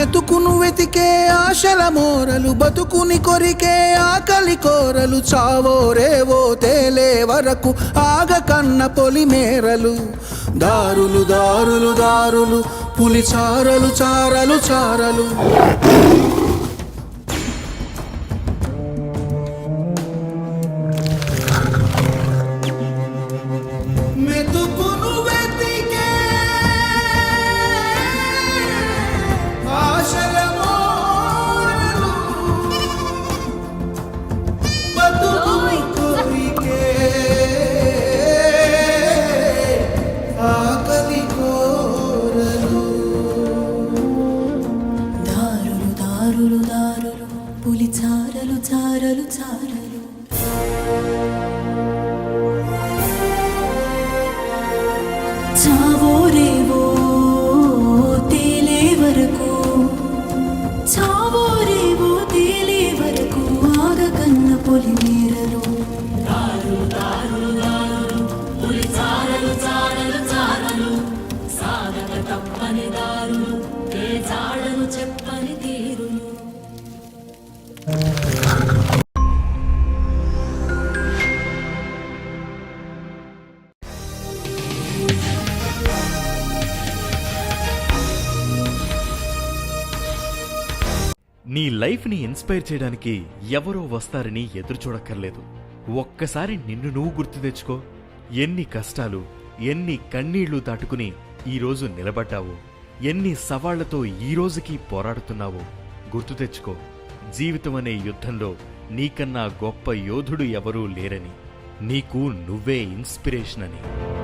బ్రతుకును వెతికే ఆశల మోరలు బతుకుని కొరికే ఆకలి కోరలు చావోరేవో తేలే వరకు ఆగ కన్న పొలి మేరలు. దారులు దారులు దారులు పులి చారలు చారలు చారలు. పులి చారలు చారలు చారలు. చావో రేవో తేలే వరకు చావో రేవో తేలే వరకు ఆగ కన్న పొలి మేరలు చెప్పని తీ నీ లైఫ్ని ఇన్స్పైర్ చేయడానికి ఎవరో వస్తారని ఎదురు చూడక్కర్లేదు ఒక్కసారి నిన్ను నువ్వు గుర్తు తెచ్చుకో. ఎన్ని కష్టాలు ఎన్ని కన్నీళ్ళు దాటుకుని ఈరోజు నిలబడ్డావు. ఎన్ని సవాళ్ళతో ఈ రోజుకి పోరాడుతున్నావో. గుర్తు తెచ్చుకో. జీవితం అనే యుద్ధంలో నీకన్నా గొప్ప యోధుడు ఎవరూ లేరని. నీకు నువ్వే ఇన్స్పిరేషన్ అని.